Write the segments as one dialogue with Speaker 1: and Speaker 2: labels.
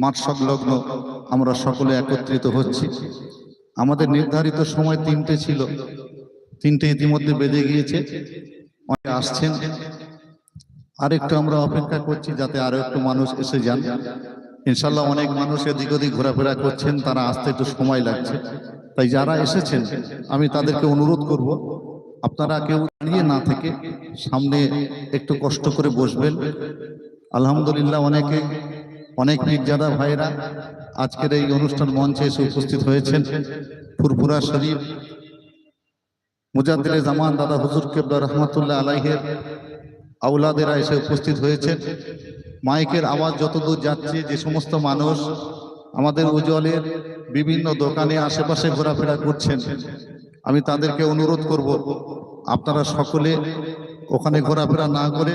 Speaker 1: মাঠ সংলগ্ন আমরা সকলে একত্রিত হচ্ছি। আমাদের নির্ধারিত সময় তিনটে ছিল। তিনটে ইতিমধ্যে বেজে গিয়েছে। অনেকে আসছেন। আরেকটু আমরা অপেক্ষা করছি যাতে আরও একটু মানুষ এসে যান। ইনশাল্লাহ অনেক মানুষ এদিক ওদিক ঘোরাফেরা করছেন, তারা আসতে একটু সময় লাগছে। তাই যারা এসেছেন, আমি তাদেরকে অনুরোধ করব, আপনারা কেউ দাঁড়িয়ে না থেকে সামনে একটু কষ্ট করে বসবেন। আলহামদুলিল্লাহ অনেকে অনেক নির্যাদা ভাইরা আজকের এই অনুষ্ঠান মঞ্চে এসে উপস্থিত হয়েছেন। ফুরফুরা শরীফ, মুজাদ্দিলে জামান দাদা হুজুর কেবলা রহমতুল্লাহ আলাইহের আউলাদেরা এসে উপস্থিত হয়েছেন। মাইকের আওয়াজ যতদূর যাচ্ছে, যে সমস্ত মানুষ আমাদের উজ্জ্বলের বিভিন্ন দোকানে আশেপাশে ঘোরাফেরা করছেন, আমি তাদেরকে অনুরোধ করব, আপনারা সকলে ওখানে ঘোরাফেরা না করে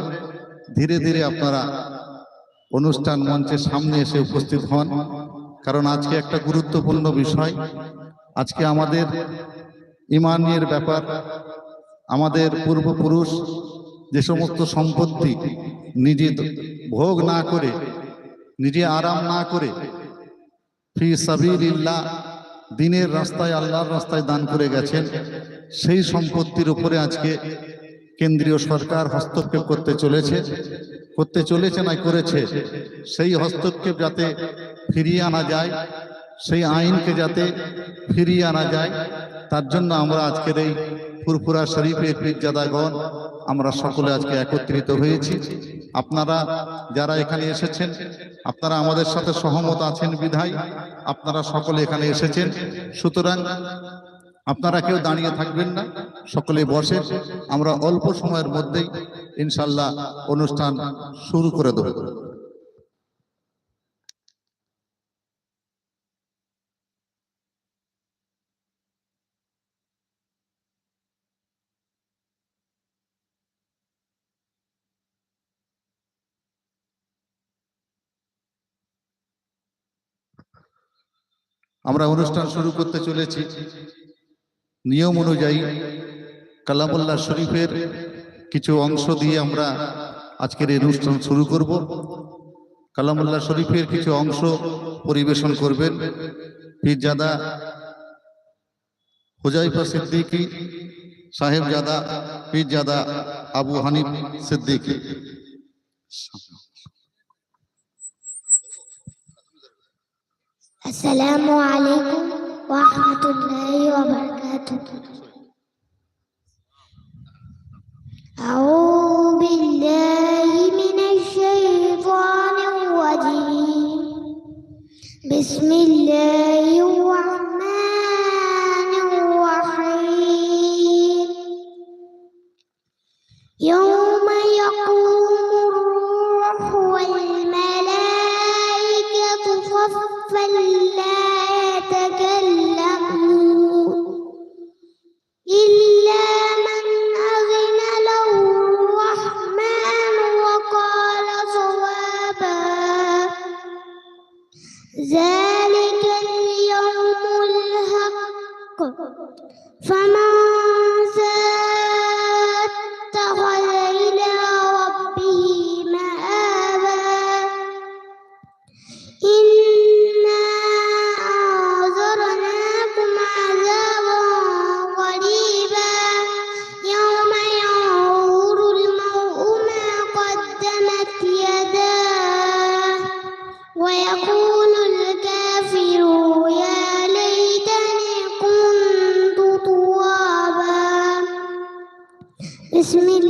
Speaker 1: ধীরে ধীরে আপনারা অনুষ্ঠান মঞ্চের সামনে এসে উপস্থিত হন। কারণ আজকে একটা গুরুত্বপূর্ণ বিষয়। আজকে আমাদের ইমানের ব্যাপার, আমাদের পূর্বপুরুষ যে সমস্ত সম্পত্তি নিজে ভোগ না করে, নিজে আরাম না করে ফি সাবিলিল্লাহ দিনের রাস্তায়, আল্লাহর রাস্তায় দান করে গেছেন, সেই সম্পত্তির উপরে আজকে কেন্দ্রীয় সরকার হস্তক্ষেপ করতে চলেছে। করতে চলেছে না করেছে, সেই হস্তক্ষেপ যাতে ফিরিয়ে আনা যায়, সেই আইনকে যাতে ফিরিয়ে আনা যায়, তার জন্য আমরা আজকের এই ফুরফুরা শরীফের পীরজাদাগণ আমরা সকলে আজকে একত্রিত হয়েছি। আপনারা যারা এখানে এসেছেন, আপনারা আমাদের সাথে সহমত আছেন বিধায়, আপনারা সকলে এখানে এসেছেন। সুতরাং আপনারা কেউ দাঁড়িয়ে থাকবেন না, সকলে বসে। আমরা অল্প সময়ের মধ্যেই ইনশাল্লাহ অনুষ্ঠান শুরু করে দেব। আমরা অনুষ্ঠান শুরু করতে চলেছি। নিয়ম অনুযায়ী কালামুল্লাহ শরীফের কিছু অংশ দিয়ে আমরা আজকের এই অনুষ্ঠান শুরু করব। কালামুল্লাহ শরীফের কিছু অংশ পরিবেশন করবেন। পীরজাদা হুজাইফা সিদ্দিকি, সাহেবজাদা পীরজাদা আবু হানিফ সিদ্দিকি।
Speaker 2: আসসালামু আলাইকুম ওয়া রাহমাতুল্লাহি ওয়া বারাকাতুহু। أعوذ بسم الله الرحمن الرحيم. يوم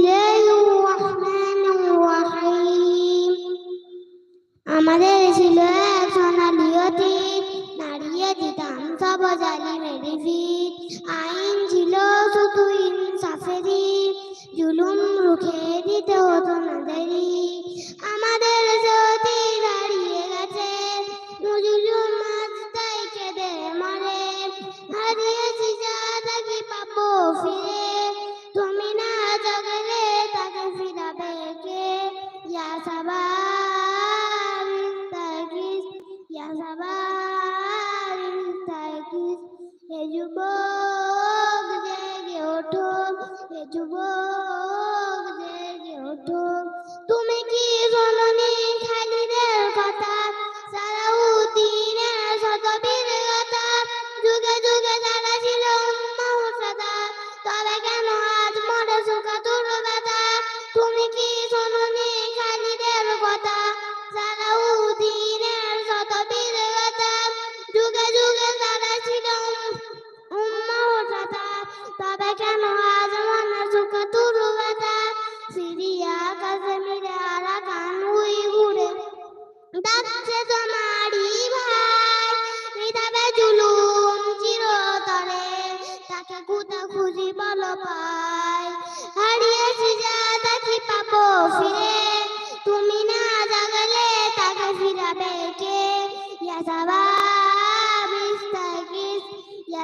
Speaker 2: الله الرحمن الرحيم আমাদের ছিল এক সোনালি অতীত নাড়িয়ে দিতাম সব জালিমের ভিত আইন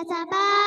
Speaker 2: sabah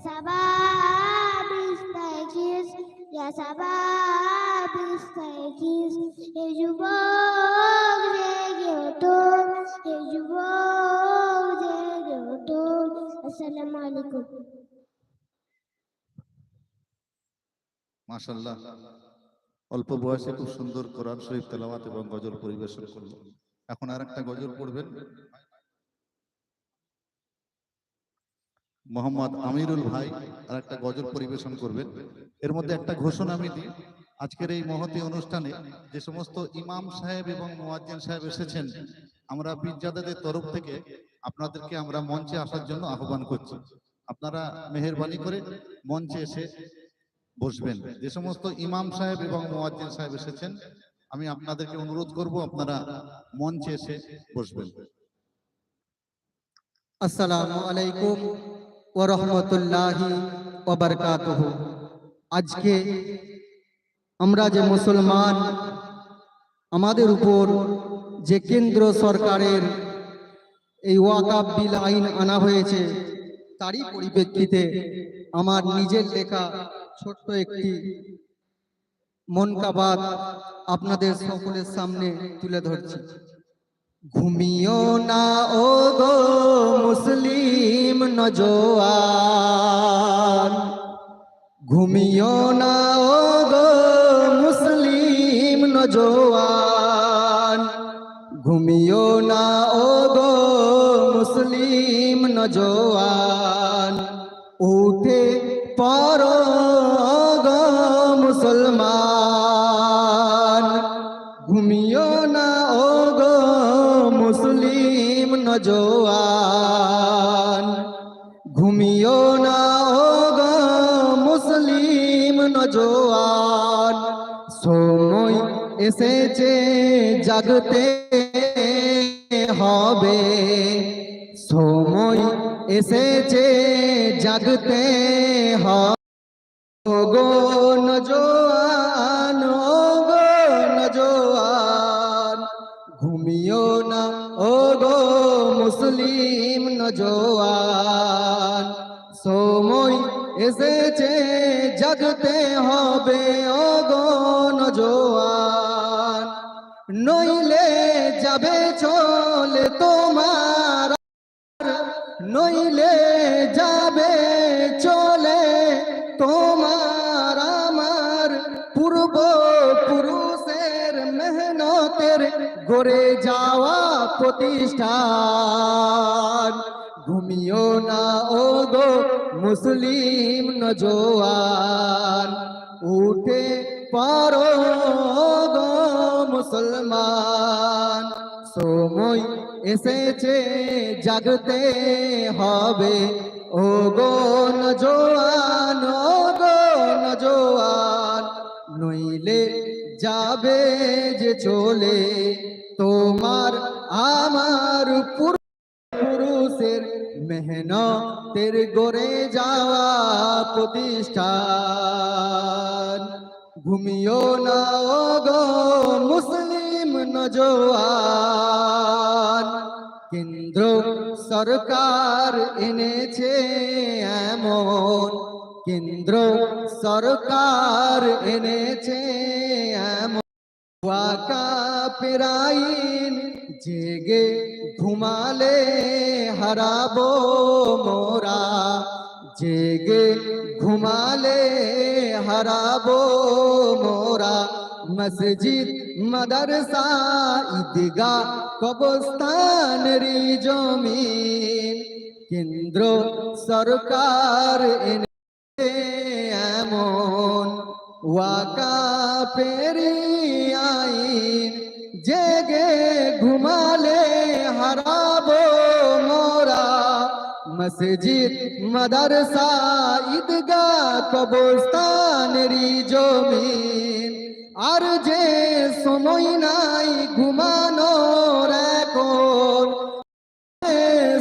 Speaker 2: ইয়া সাবাব ইস্তাগিস ইয়া সাবাব ইস্তাগিস হে যুবক জেগে ওঠো হে যুবক জেগে ওঠো আসসালামু আলাইকুম
Speaker 1: মাশাল্লাহ অল্প বয়সে খুব সুন্দর কোরআন শরীফ তেলাওয়াত এবং গজল পরিবেশন করল। এখন আর একটা গজল পড়বেন। মোহাম্মদ আমিরুল ভাই আর একটা গজল পরিবেশন করবেন। এর মধ্যে একটা ঘোষণা আমি দিই। আজকের এই মহতি অনুষ্ঠানে যে সমস্ত ইমাম সাহেব এবং মুয়াজ্জিন সাহেব এসেছেন, আমরা পীরজাদাদের তরফ থেকে আপনাদেরকে আমরা মঞ্চে আসার জন্য আহ্বান করছি। আপনারা মেহেরবানি করে মঞ্চে এসে বসবেন। যে সমস্ত ইমাম সাহেব এবং মুয়াজ্জিন সাহেব এসেছেন, আমি আপনাদেরকে অনুরোধ করব আপনারা মঞ্চে এসে বসবেন।
Speaker 3: আসসালামু আলাইকুম। ওয়া রাহমাতুল্লাহি ওয়া বারাকাতুহু। আজকে আমরা যে মুসলমান, আমাদের উপর যে কেন্দ্র সরকারের এই ওয়াকাব বিল আইন আনা হয়েছে, তারই পরিপ্রেক্ষিতে আমার নিজের লেখা ছোট্ট একটি মনকাবাত আপনাদের সকলের সামনে তুলে ধরছি। ঘুমিও না ও গো মুসলিম নজোয়ান। ঘুমিও না ও গো মুসলিম নজোয়ান। ঘুমিও না ও গো মুসলিম নজোয়ান। উঠে পড়ো জাগতে হবে। সময় এসেছে, জাগতে হবে। ও গো নজোয়ান গো নজোয়ান, ঘুমিও না। ও গো মুসলিম নজোয়ান, সময় এসেছে, জাগতে হবে। ও গো নজোয়ান নইলে যাবে চলে তোমার, নইলে যাবে চলে তোমার আমার। পূর্ব পুরুষের মেহনতের গড়ে যাওয়া প্রতিষ্ঠান। ঘুমিও না ও গো মুসলিম নজোয়ান, উঠে পারো গো মুসলমান। সময় এসেছে, জাগতে হবে। ও গো নজোয়ান ও গো নজোয়ান নইলে যাবে যে চলে। তোমার আমার পুরো পুরুষের মেহনতের গড়ে যাওয়া প্রতিষ্ঠান। ঘুমিও না ও গো মুসলিম নজোয়ান কেন্দ্র সরকার এনেছে এমন। কেন্দ্র সরকার এনেছে এমন। পেরাইন জেগে ঘুমালে হারাবো মোরা। জেগে ঘুমালে হারাবো মোরা মসজিদ, মাদ্রাসা ঈদগা কবরস্থান রি জমিন কেন্দ্র সরকার এনে এমন ওয়াকা পেরি আইন জেগে মসজিদ, মাদারসা ঈদগা কবরস্থানেরই জমিন। আর যে সময় নাই ঘুমানোর এখন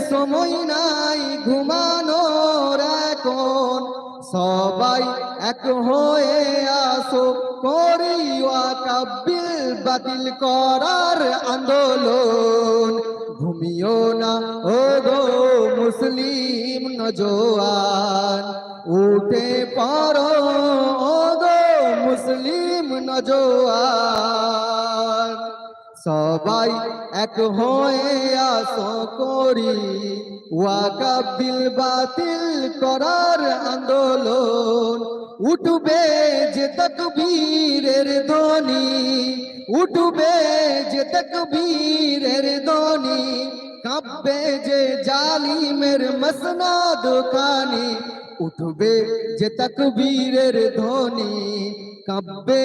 Speaker 3: সময় নাই ঘুমানোর এখন, সবাই এক হয়ে আসো করি ওয়াকাবিল বাতিল করার আন্দোলন। ঘুমিও না ও গো মুসলিম নজোয়ান উঠে পারো ও গো মুসলিম নজোয়ান সবাই এক হয়ে আসো, করি ওয়াকাবিল বাতিল করার আন্দোলন। উঠবে যে তকবীরের ধ্বনি, উঠবে যে তকবীরের ধ্বনি, কাঁপবে যে জালিমের মসনাদ খানি উঠবে যে তকবীরের ধ্বনি। কাব্বে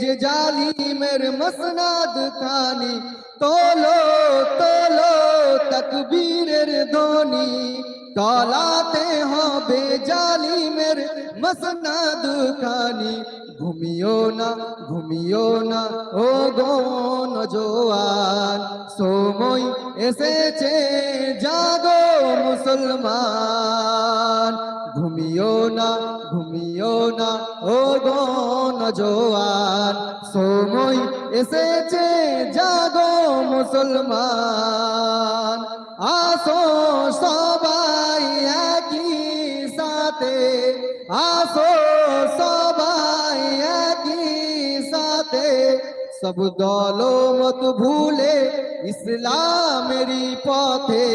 Speaker 3: যে জালিমের মসনাদ খানি তোলো তোলো তকবীরের ধ্বনি। তলাতে হবে জালিমের মসনাদ খানি ঘুমিও না ঘুমিও না, ও গো নজোয়ান সময় এসেছে, জাগো মুসলমান। ঘুমিও না ঘুমিও না। ও গো নজোয়ান, সময় এসেছে, জাগো মুসলমান। আসো সবাই একই সাথে, আসো সবাই একই সাথে। সব দলো মত ভুলে ইসলামেরই পথে,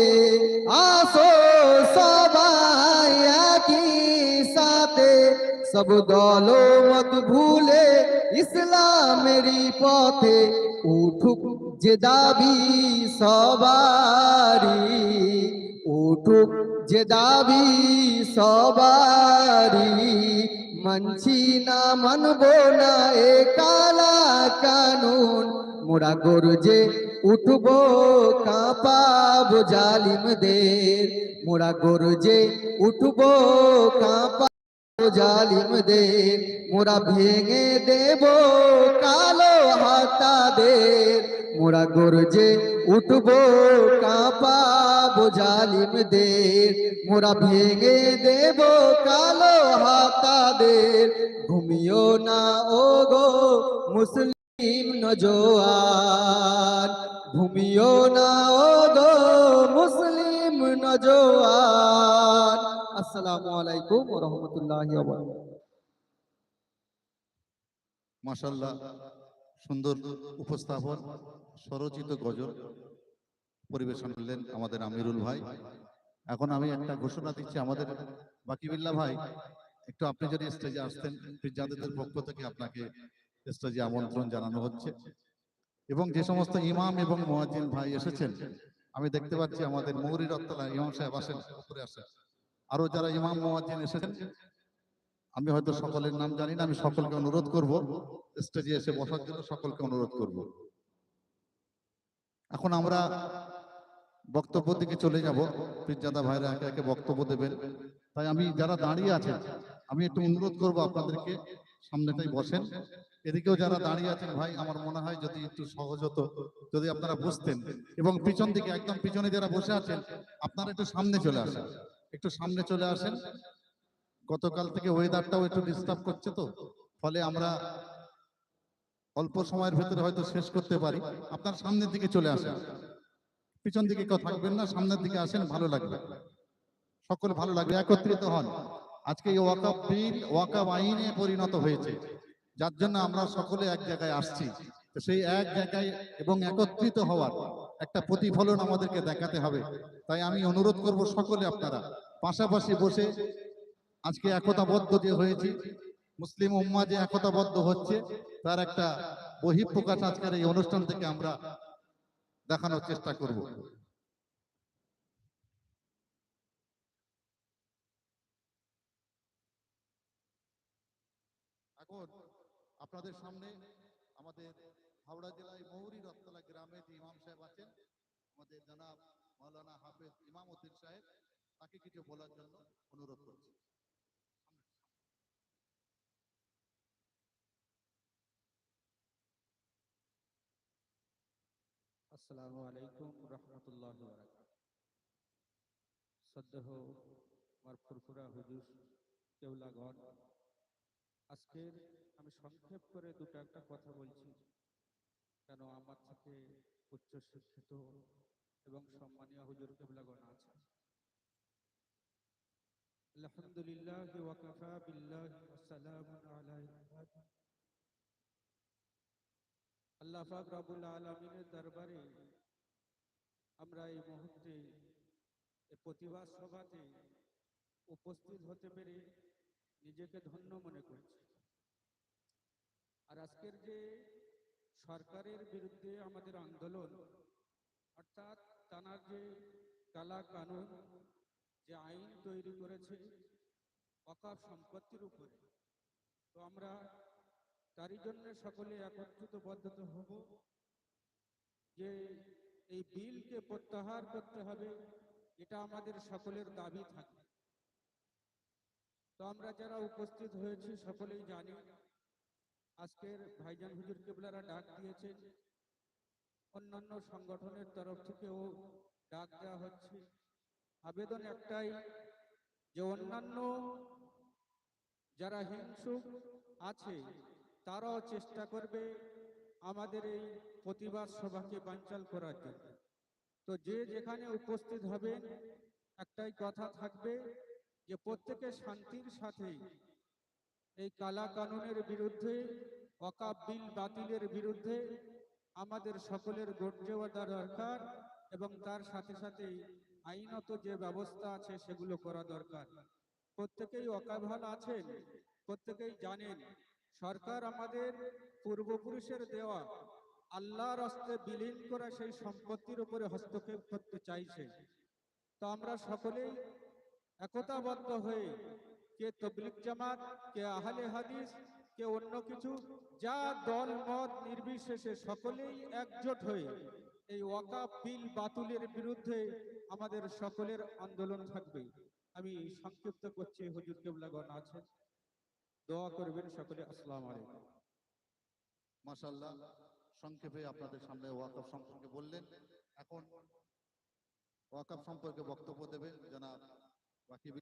Speaker 3: আসো সবাই সব দলো মত ভুলে ইসলামেরই পথে উঠুক যে দাবি সবারি উঠুক যে দাবি সবারি মানছি না, মানব না এ কালা কানুন, মোরা গরজে উঠবো, কাঁপাব জালিমদের। মোরা গরজে উঠবো, কাঁপা জালিমদের মোরা ভেঙে দেব, কালো হাতাদের মোরা গরজে উঠবো, কাঁপাবো জালিমদের মোরা ভেঙে দেব, কালো হাতা হাতাদের ঘুমিও না ও গো মুসলিম নজোয়ান। ঘুমিও না ও গো মুসলিম নজোয়ান। আসসালামু আলাইকুম ওয়া রাহমাতুল্লাহি ওয়া বারাকাতুহু।
Speaker 1: মাশাল্লাহ সুন্দর উপস্থাপন গজল পরিবেশন করলেন আমাদের আমিরুল ভাই। এখন আমি একটা ঘোষণা দিচ্ছি আমাদের বাকিবিল্লা ভাই, একটু আপনি যদি স্টেজে আসতেন পক্ষ থেকে আপনাকে স্টেজে আমন্ত্রণ জানানো হচ্ছে। এবং যে সমস্ত ইমাম এবং মুয়াজ্জিন ভাই এসেছেন, আমি দেখতে পাচ্ছি আমাদের মৌরি রত্তলা ইমাম সাহেব আসেন, উপরে আসেন। আরও যারা ইমাম মোয়াজ্জিন এসেছেন, আমি হয়তো সকলের নাম জানি না, আমি সকলকে অনুরোধ করব স্টেজে এসে বসার জন্য সকলকে অনুরোধ করব। এখন আমরা বক্তব্য দিকে চলে যাব। পীরজাদা ভাইরা একে একে বক্তব্য দেবেন। তাই আমি যারা দাঁড়িয়ে আছেন, আমি একটু অনুরোধ করব আপনাদেরকে, সামনেটাই বসেন। এদিকেও যারা দাঁড়িয়ে আছেন, ভাই, আমার মনে হয় যদি একটু সহজ হতো, যদি আপনারা বসতেন এবং পিছন দিকে, একদম পিছনে যারা বসে আছেন, আপনারা একটু সামনে চলে আসেন। একটু সামনে চলে আসেন। গতকাল থেকে ওয়েদারটাও একটু ডিস্টার্ব করছে তো, ফলে আমরা অল্প সময়ের ভেতরে হয়তো শেষ করতে পারি। আপনার সামনের দিকে চলে আসেন। পিছন দিকে কেউ থাকবেন না, সামনের দিকে আসেন, ভালো লাগবে। সকল ভালো লাগবে, একত্রিত হন। আজকে এই ওয়াকাব বিল ওয়াকাব আইনে পরিণত হয়েছে। যার জন্য আমরা সকলে এক জায়গায় আসছি। সেই এক জায়গায় এবং একত্রিত হওয়ার একটা প্রতিফলন আমাদেরকে দেখাতে হবে। তাই আমি অনুরোধ করব সকলে আপনারা। পাশাপাশি বসে আজকে একতাবদ্ধ যে হয়েছি, মুসলিম উম্মা যে একতাবদ্ধ হচ্ছে, তার একটা বহিঃপ্রকাশ আজকের এই অনুষ্ঠান থেকে আমরা দেখানোর চেষ্টা করব। এখন আপনাদের সামনে আমাদের হাওড়া জেলায় মৌরি রত্তলা গ্রামে যে ইমাম সাহেব আছেন, আমাদের জনাব মাওলানা হাফেজ ইমাম উদ্দিন সাহেব, তাকে কিছু বলার জন্য অনুরোধ করছি।
Speaker 4: আসসালামু আলাইকুম রহমতুল্লাহ সদ্যহ আমার ফুরফুরা হুজুর কেউলাগণ, আজকের আমি সংক্ষেপ করে দুটো একটা কথা বলছি। কেন আমার থেকে উচ্চ শিক্ষিত এবং সম্মানীয় হুজুর কেবলাগণ আছে আলহামদুলিল্লাহ ওয়াকাফা বিল্লাহ ওয়াসালামুন আলা ইবাদিহি আল্লাহ পাক রব্বুল আলামিনের দরবারে আমরা এই মুহূর্তে এই প্রতিবাদ সভাতে উপস্থিত হতে পেরে নিজেকে ধন্য মনে করছি। আর আজকের যে সরকারের বিরুদ্ধে আমাদের আন্দোলন, অর্থাৎ তানার যে কালা কানুন, যে আইন তৈরি করেছে, অকাপ সম্পত্তির উপরে। তো আমরা তারই জন্য সকলে একত্রিত বদ্ধত হব যে এই বিলকে প্রত্যাহার করতে হবে, এটা আমাদের সকলের দাবি থাকে তো আমরা যারা উপস্থিত হয়েছি, সকলেই জানি আজকের ভাইজান হুজুর কেবলারা ডাক দিয়েছেন অন্যান্য সংগঠনের তরফ থেকেও ডাক দেওয়া হচ্ছে। আবেদন একটাই যে অন্যান্য যারা হিংসুক আছে, তারাও চেষ্টা করবে আমাদের এই প্রতিবাদ সভাকে বানচাল করার জন্য। তো যে যেখানে উপস্থিত হবেন, একটাই কথা থাকবে যে প্রত্যেকে শান্তির সাথে এই কালা কানুনের বিরুদ্ধে অকাপ বিল বাতিলের বিরুদ্ধে আমাদের সকলের গড়ে যাওয়া দরকার এবং তার সাথে সাথে আইনত যে ব্যবস্থা আছে সেগুলো করা দরকার। প্রত্যেকেই অকাভাল আছেন, প্রত্যেকেই জানেন, সরকার আমাদের পূর্বপুরুষের দেওয়া আল্লাহর হস্তে বিলীন করা সেই সম্পত্তির উপরে হস্তক্ষেপ করতে চাইছে। তো আমরা সকলেই একতাবদ্ধ হয়ে কে তবলিক জামাত, কে আহলে হাদিস, কে অন্য কিছু, যা দল, মত নির্বিশেষে সকলেই একজোট হয়ে এই ওয়াকাফ বিল বাতুলের বিরুদ্ধে আমাদের সকলের আন্দোলন থাকবে। আমি সংক্ষিপ্ত করছি, হুজুর কেবলাগণ আছে দোয়া করবেন সকলে, আসসালামু আলাইকুম।
Speaker 1: মাশাল্লাহ সংক্ষেপে আপনাদের সামনে ওয়াকফ সম্পর্কে বললেন। এখন ওয়াকফ সম্পর্কে বক্তব্য দেবেন, জনাব Joaquín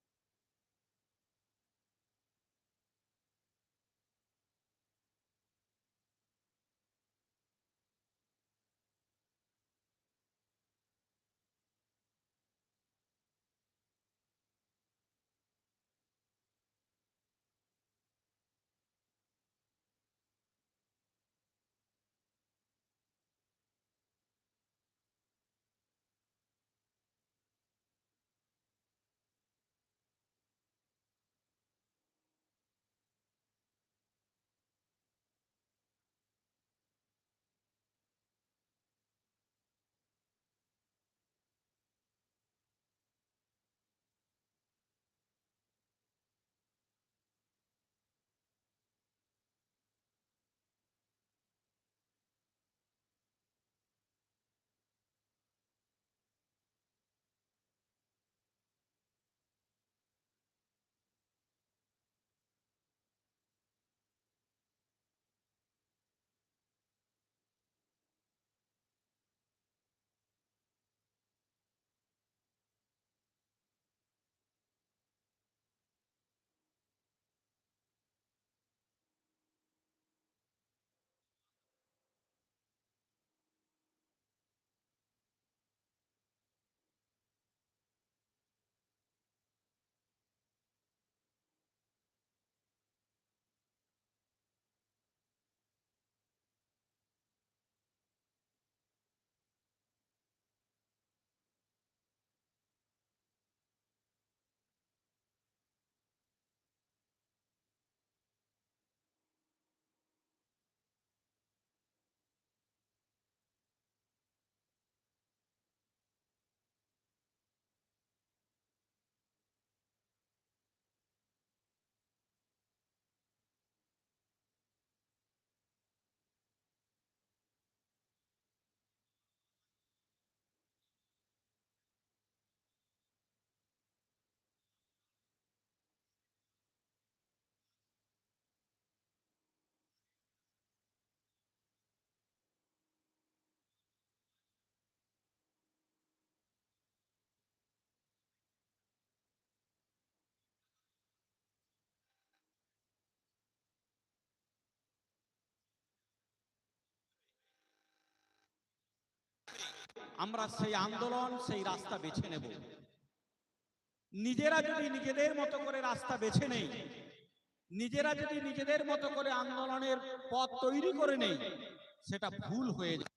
Speaker 5: আমরা সেই আন্দোলন, সেই রাস্তা বেছে নেব। নিজেরা যদি নিজেদের মতো করে রাস্তা বেছে নেই, নিজেরা যদি নিজেদের মতো করে আন্দোলনের পথ তৈরি করে নেই, সেটা ভুল হয়ে যায়।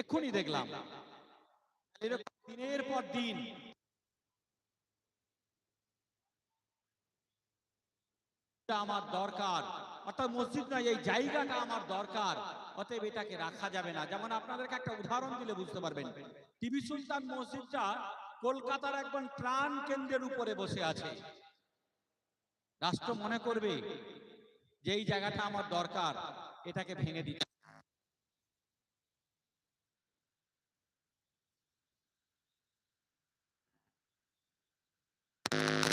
Speaker 5: এক্ষুনি দেখলাম। দিনের পর দিন। আমার দরকার। অর্থাৎ মসজিদ নয়, এই জায়গাটা আমার দরকার। অতএব এটাকে রাখা যাবে না। যেমন আপনাদেরকে একটা উদাহরণ দিলে বুঝতে পারবেন। টিভি সুলতান মসজিদটা কলকাতার একদম প্রাণ কেন্দ্রের উপরে বসে আছে। রাষ্ট্র মনে করবে যে এই জায়গাটা আমার দরকার, এটাকে ভেঙে দিতে। you